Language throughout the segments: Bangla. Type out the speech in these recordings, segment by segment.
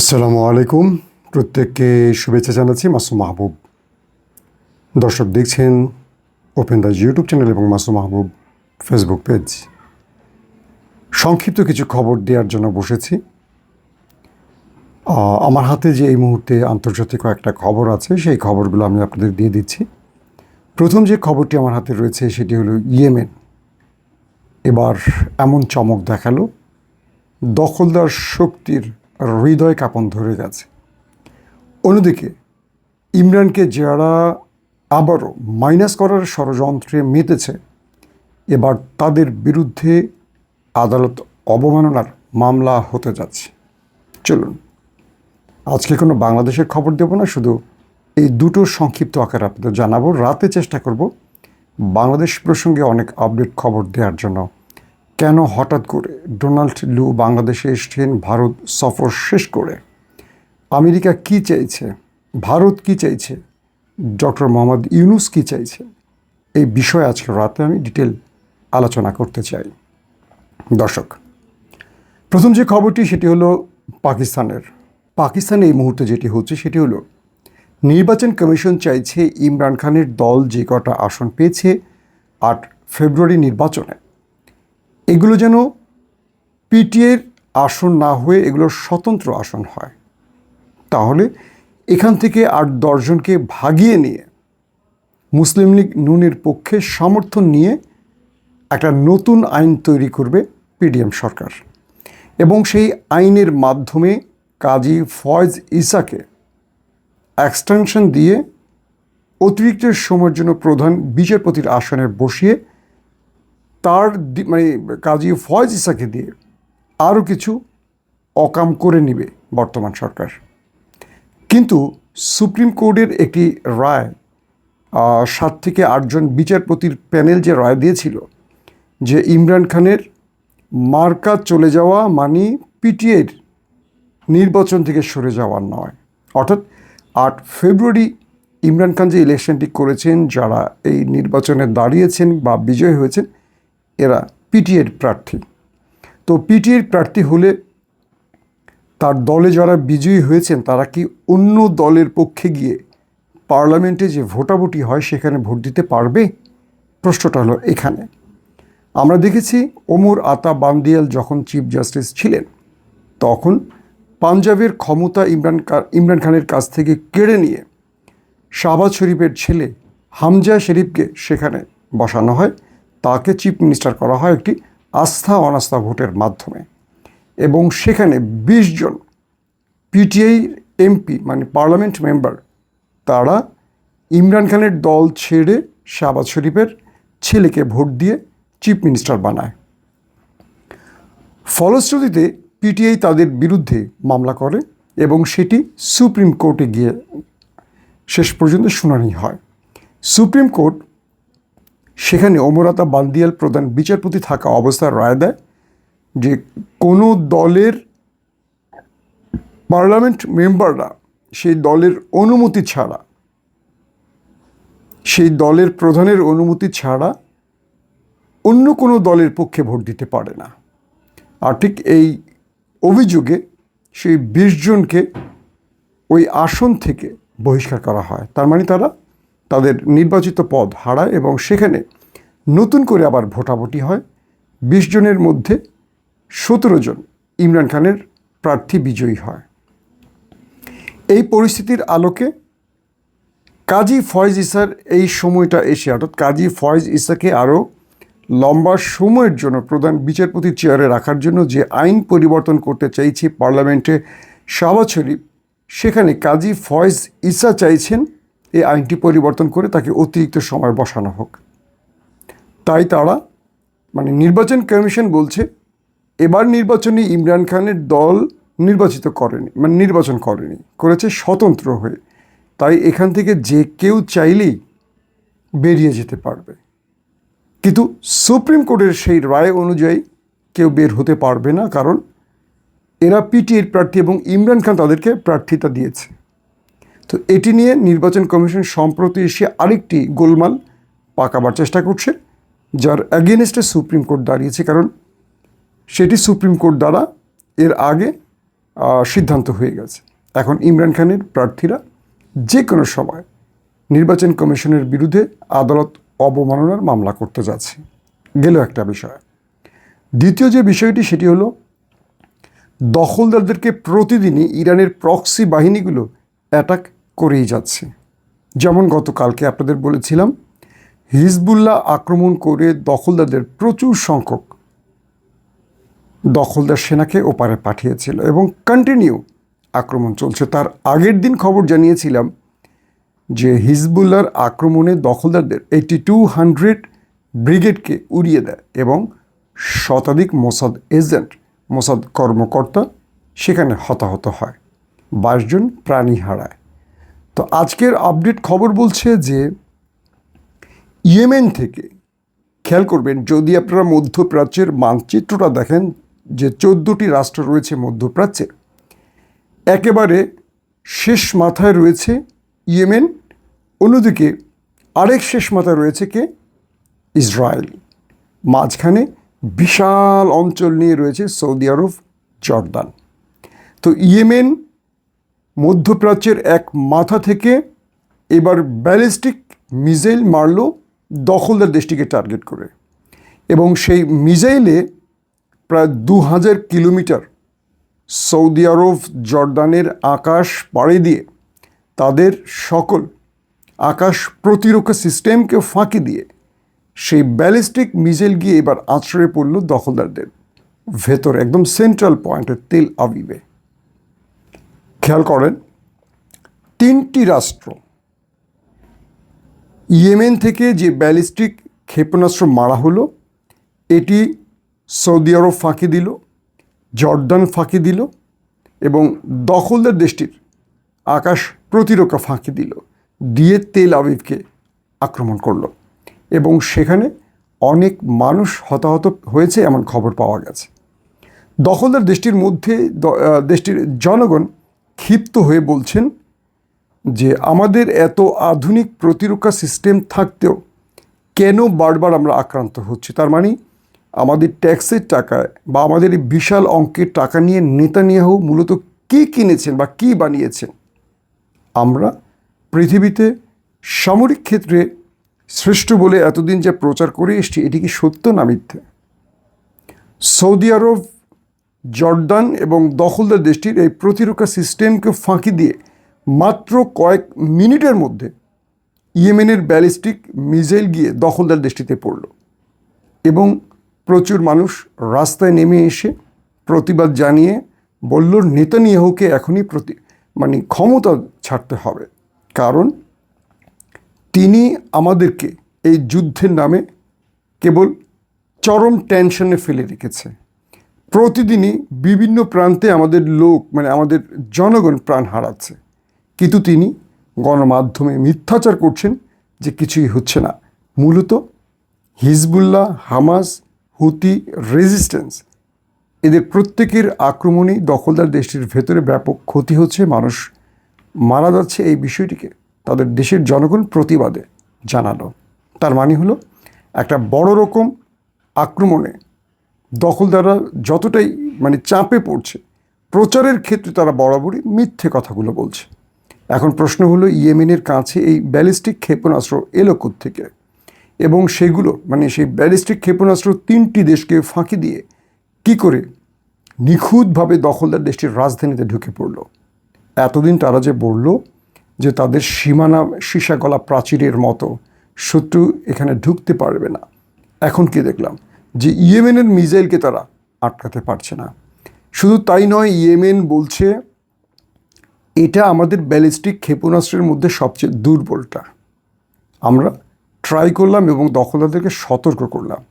আসসালামু আলাইকুম। প্রত্যেককে শুভেচ্ছা জানাচ্ছি মাসুম মাহবুব। দর্শক দেখছেন ওপেন দাস ইউটিউব চ্যানেল এবং মাসুম মাহবুব ফেসবুক পেজ সংক্ষিপ্ত কিছু খবর দেওয়ার জন্য বসেছি। আমার হাতে যে এই মুহূর্তে আন্তর্জাতিক একটা খবর আছে, সেই খবরগুলো আমি আপনাদের দিয়ে দিচ্ছি। প্রথম যে খবরটি আমার হাতে রয়েছে, সেটি হলো ইয়েমেন। এবার এমন চমক দেখাল। দখলদার শক্তির হৃদয় কাঁপন ধরে গেছে। অন্যদিকে, ইমরানকে যারা আবারও মাইনাস করার ষড়যন্ত্রে মেতেছে, এবার তাদের বিরুদ্ধে আদালত অবমাননার মামলা হতে যাচ্ছে। চলুন, আজকে কোনো বাংলাদেশের খবর দেব না, শুধু এই দুটো সংক্ষিপ্ত আকারে আপনাদের জানাব। রাতে চেষ্টা করব বাংলাদেশ প্রসঙ্গে অনেক আপডেট খবর দেওয়ার জন্য। কেন হঠাৎ করে ডোনাল্ড লু বাংলাদেশে এসছেন, ভারত সফর শেষ করে? আমেরিকা কি চাইছে? ভারত কি চাইছে? ডক্টর মোহাম্মদ ইউনুস কি চাইছে? এই বিষয়ে আজকে রাতে আমি ডিটেল আলোচনা করতে চাই। দর্শক, প্রথম যে খবরটি সেটি হলো পাকিস্তানের। পাকিস্তানে এই মুহূর্তে যেটি হচ্ছে সেটি হলো, নির্বাচন কমিশন চাইছে ইমরান খানের দল যে কটা আসন পেয়েছে আট ফেব্রুয়ারি নির্বাচনে। এগুলো যেন পিটিএর আসন না হয়ে এগুলো স্বতন্ত্র আসন হয়। তাহলে এখান থেকে আট দশজনকে ভাগিয়ে নিয়ে মুসলিম লীগ নুনের পক্ষে সমর্থন নিয়ে একটা নতুন আইন তৈরি করবে পিডিএম সরকার। এবং সেই আইনের মাধ্যমে কাজী ফয়েজ ইসাকে এক্সটেনশন দিয়ে অতিরিক্ত সময়ের জন্য প্রধান বিচারপতির আসনে বসিয়ে তার মানে কাজী ফয়েজ ইসাকে দিয়ে আরও কিছু অকাম করে নিবে বর্তমান সরকার। কিন্তু সুপ্রিম কোর্টের একটি রায় সাত থেকে আটজন বিচারপতির প্যানেল যে রায় দিয়েছিল, যে ইমরান খানের মার্কা চলে যাওয়া মানে পিটিএর নির্বাচন থেকে সরে যাওয়ার নয়। অর্থাৎ আট ফেব্রুয়ারি ইমরান খান যে ইলেকশনটি করেছেন, যারা এই নির্বাচনে দাঁড়িয়েছেন বা বিজয় হয়েছেন এরা পিটিএর প্রার্থী। তো পিটিএর প্রার্থী হলে তার দলে যারা বিজয়ী হয়েছেন, তারা কি অন্য দলের পক্ষে গিয়ে পার্লামেন্টে যে ভোটাভুটি হয় সেখানে ভোট দিতে পারবে? প্রশ্নটা হলো এখানে। আমরা দেখেছি ওমর আতা বান্দিয়াল যখন চিফ জাস্টিস ছিলেন, তখন পাঞ্জাবের ক্ষমতা ইমরান ইমরান খানের কাছ থেকে কেড়ে নিয়ে শাহবাজ শরীফের ছেলে হামজা শরীফকে সেখানে বসানো হয়। তাকে চিফ মিনিস্টার করা হয় একটি আস্থা অনাস্থা ভোটের মাধ্যমে। এবং সেখানে বিশ জন পিটিআই এমপি মানে পার্লামেন্ট মেম্বার, তারা ইমরান খানের দল ছেড়ে শাহবাজ শরীফের ছেলেকে ভোট দিয়ে চিফ মিনিস্টার বানায়। ফলশ্রুতিতে পিটিআই তাদের বিরুদ্ধে মামলা করে এবং সেটি সুপ্রিম কোর্টে গিয়ে শেষ পর্যন্ত শুনানি হয়। সুপ্রিম কোর্ট সেখানে অমরতা বান্দিয়াল প্রধান বিচারপতি থাকা অবস্থায় রায় দেয় যে কোনো দলের পার্লামেন্ট মেম্বাররা সেই দলের অনুমতি ছাড়া, সেই দলের প্রধানের অনুমতি ছাড়া অন্য কোনো দলের পক্ষে ভোট দিতে পারে না। আর ঠিক এই অভিযোগে সেই বিশ জনকে ওই আসন থেকে বহিষ্কার করা হয়। তার মানে তারা তাদের নির্বাচিত পদ হারায় এবং সেখানে নতুন করে আবার ভোটাভুটি হয়। বিশ জনের মধ্যে সতেরো জন ইমরান খানের প্রার্থী বিজয়ী হয়। এই পরিস্থিতির আলোকে কাজী ফয়েজ ইসার এই সময়টা এসে, অর্থাৎ কাজী ফয়েজ ইসাকে আরও লম্বা সময়ের জন্য প্রধান বিচারপতির চেয়ারে রাখার জন্য যে আইন পরিবর্তন করতে চাইছে পার্লামেন্টে শাহবাজ শরীফ, সেখানে কাজী ফয়েজ ইসা চাইছেন এই আইনটি পরিবর্তন করে তাকে অতিরিক্ত সময় বসানো হোক। তাই তারা মানে নির্বাচন কমিশন বলছে, এবার নির্বাচনে ইমরান খানের দল নির্বাচিত করেনি মানে নির্বাচন করেনি, করেছে স্বতন্ত্র হয়ে। তাই এখান থেকে যে কেউ চাইলেই বেরিয়ে যেতে পারবে। কিন্তু সুপ্রিম কোর্টের সেই রায় অনুযায়ী কেউ বের হতে পারবে না, কারণ এরা পিটিএর প্রার্থী এবং ইমরান খান তাদেরকে প্রার্থিতা দিয়েছে। তো এটি নিয়ে নির্বাচন কমিশন সম্প্রতি এসে আরেকটি গোলমাল পাকাবার চেষ্টা করছে, যার অ্যাগেনস্টে সুপ্রিম কোর্ট দাঁড়িয়েছে, কারণ সেটি সুপ্রিম কোর্ট দ্বারা এর আগে সিদ্ধান্ত হয়ে গেছে। এখন ইমরান খানের প্রার্থীরা যে কোনো সময় নির্বাচন কমিশনের বিরুদ্ধে আদালত অবমাননার মামলা করতে যাচ্ছে। গেল একটা বিষয়। দ্বিতীয় যে বিষয়টি, সেটি হলো দখলদারদেরকে প্রতিদিনই ইরানের প্রক্সি বাহিনীগুলো অ্যাটাক করেই যাচ্ছে। যেমন গতকালকে আপনাদের বলেছিলাম, হিজবুল্লাহ আক্রমণ করে দখলদারদের প্রচুর সংখ্যক দখলদার সেনাকে ওপারে পাঠিয়েছিল এবং কন্টিনিউ আক্রমণ চলছে। তার আগের দিন খবর জানিয়েছিলাম যে হিজবুল্লার আক্রমণে দখলদারদের এইটি টু হান্ড্রেড ব্রিগেডকে উড়িয়ে দেয় এবং শতাধিক মোসাদ এজেন্ট, মোসাদ কর্মকর্তা সেখানে হতাহত হয়। বাইশজন প্রাণী হারায়। তো আজকের আপডেট খবর বলছে যে ইয়েমেন থেকে, খেয়াল করবেন, যদি আপনারা মধ্যপ্রাচ্যের মানচিত্রটা দেখেন, যে চোদ্দোটি রাষ্ট্র রয়েছে মধ্যপ্রাচ্যে, একেবারে শেষ মাথায় রয়েছে ইয়েমেন, অন্যদিকে আরেক শেষ মাথায় রয়েছে কে? ইসরায়েল। মাঝখানে বিশাল অঞ্চল নিয়ে রয়েছে সৌদি আরব, জর্দান। তো ইয়েমেন মধ্যপ্রাচ্যের এক মাথা থেকে এবার ব্যালিস্টিক মিজাইল মারল দখলদার দেশটিকে টার্গেট করে। এবং সেই মিজাইলে প্রায় দু হাজার কিলোমিটার সৌদি আরব, জর্দানের আকাশ পাড়ে দিয়ে তাদের সকল আকাশ প্রতিরক্ষা সিস্টেমকে ফাঁকি দিয়ে সেই ব্যালিস্টিক মিসাইল গিয়ে এবার আশ্রয়ে পড়ল দখলদারদের ভেতর, একদম সেন্ট্রাল পয়েন্টে তেল আবিবে। খেয়াল করেন, তিনটি রাষ্ট্র, ইয়েমেন থেকে যে ব্যালিস্টিক ক্ষেপণাস্ত্র মারা হলো, এটি সৌদি আরব ফাঁকি দিল, জর্দান ফাঁকি দিল এবং দখলদার দেশটির আকাশ প্রতিরক্ষা ফাঁকি দিল, দিয়ে তেল আবিবকে আক্রমণ করল এবং সেখানে অনেক মানুষ হতাহত হয়েছে এমন খবর পাওয়া গেছে। দখলদার দেশটির মধ্যে দেশটির জনগণ ক্ষিপ্ত হয়ে বলছেন যে আমাদের এত আধুনিক প্রতিরক্ষা সিস্টেম থাকতেও কেন বারবার আমরা আক্রান্ত হচ্ছি? তার মানে আমাদের ট্যাক্সের টাকায় বা আমাদের এই বিশাল অঙ্কের টাকা নিয়ে নেতানিয়াহু মূলত কী কিনেছেন বা কী বানিয়েছেন? আমরা পৃথিবীতে সামরিক ক্ষেত্রে শ্রেষ্ঠ বলে এতদিন যা প্রচার করে এসছি, এটি কি সত্য না মিথ্যে? সৌদি আরব জর্দান এবং দখলদার দেশটির এই প্রতিরক্ষা সিস্টেমকে ফাঁকি দিয়ে মাত্র কয়েক মিনিটের মধ্যে ইয়েমেনের ব্যালিস্টিক মিসাইল গিয়ে দখলদার দেশটিতে পড়ল এবং প্রচুর মানুষ রাস্তায় নেমে এসে প্রতিবাদ জানিয়ে বলল, নেতানিয়াহুকে এখনই প্রতি মানে ক্ষমতা ছাড়তে হবে। কারণ তিনি আমাদেরকে এই যুদ্ধের নামে কেবল চরম টেনশনে ফেলে রেখেছে। প্রতিদিনই বিভিন্ন প্রান্তে আমাদের লোক মানে আমাদের জনগণ প্রাণ হারাচ্ছে। কিন্তু তিনি গণমাধ্যমে মিথ্যাচার করছেন যে কিছুই হচ্ছে না। মূলত হিজবুল্লাহ, হামাস, হুতি, রেজিস্ট্যান্স এদের প্রত্যেকের আক্রমণেই দখলদার দেশটির ভেতরে ব্যাপক ক্ষতি হচ্ছে। মানুষ মারা যাচ্ছে এই বিষয়টিকে তাদের দেশের জনগণ প্রতিবাদে জানালো। তার মানে হলো একটা বড় রকম আক্রমণে দখলদাররা যতটাই মানে চাপে পড়ছে, প্রচারের ক্ষেত্রে তারা বরাবরই মিথ্যে কথাগুলো বলছে। এখন প্রশ্ন হলো, ইয়েমেনের কাছে এই ব্যালিস্টিক ক্ষেপণাস্ত্র এলো থেকে এবং সেগুলো মানে সেই ব্যালিস্টিক ক্ষেপণাস্ত্র তিনটি দেশকে ফাঁকি দিয়ে কি করে নিখুঁতভাবে দখলদার দেশটির রাজধানীতে ঢুকে পড়ল? এতদিন তারা যে বলল যে তাদের সীমানা সীসা গলা প্রাচীরের মতো শত্রু এখানে ঢুকতে পারবে না, এখন কি দেখলাম? যে ইয়েমেনের মিসাইলকে তারা আটকাতে পারছে না। শুধু তাই নয়, ইয়েমেন বলছে, এটা আমাদের ব্যালিস্টিক ক্ষেপণাস্ত্রের মধ্যে সবচেয়ে দুর্বলটা। আমরা ট্রাই করলাম এবং দখলদারদেরকে সতর্ক করলাম।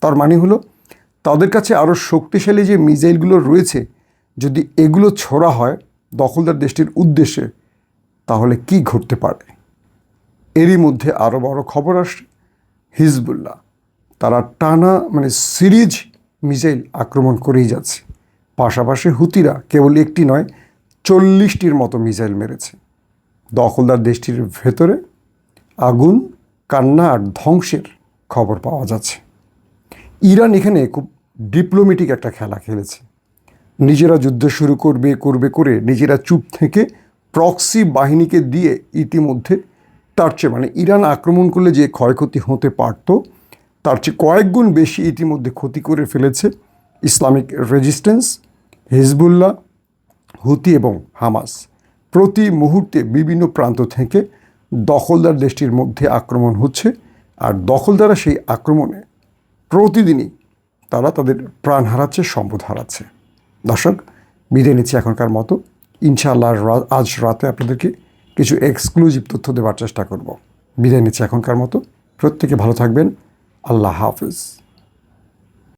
তার মানে হলো, তাদের কাছে আরও শক্তিশালী যে মিসাইলগুলো রয়েছে, যদি এগুলো ছোড়া হয় দখলদার দেশটির উদ্দেশ্যে, তাহলে কি ঘটতে পারে? এরই মধ্যে আরও বড় খবর আসছে, হিজবুল্লাহ। তারা টানা মানে সিরিজ মিসাইল আক্রমণ করেই যাচ্ছে। পাশাপাশি হুতিরা কেবল একটি নয়, চল্লিশটির মতো মিসাইল মেরেছে। দখলদার দেশটির ভেতরে আগুন, কান্না আর ধ্বংসের খবর পাওয়া যাচ্ছে। ইরান এখানে খুব ডিপ্লোমেটিক একটা খেলা খেলেছে। নিজেরা যুদ্ধ শুরু করবে করবে করে নিজেরা চুপ থেকে প্রক্সি বাহিনীকে দিয়ে ইতিমধ্যে তার চেয়ে মানে ইরান আক্রমণ করলে যে ক্ষয়ক্ষতি হতে পারত তার চেয়ে কয়েক গুণ বেশি ইতিমধ্যে ক্ষতি করে ফেলেছে ইসলামিক রেজিস্ট্যান্স, হিজবুল্লাহ, হুতি এবং হামাস। প্রতি মুহূর্তে বিভিন্ন প্রান্ত থেকে দখলদার দেশটির মধ্যে আক্রমণ হচ্ছে আর দখলদারা সেই আক্রমণে প্রতিদিনই তারা তাদের প্রাণ হারাচ্ছে, সম্পদ হারাচ্ছে। দর্শক, বিদায় নিচ্ছি এখনকার মতো। ইনশাআল্লাহ আজ রাতে আপনাদেরকে কিছু এক্সক্লুসিভ তথ্য দেওয়ার চেষ্টা করব। বিদায় নিচ্ছি এখনকার মতো। প্রত্যেকে ভালো থাকবেন। আল্লাহ হাফিজ।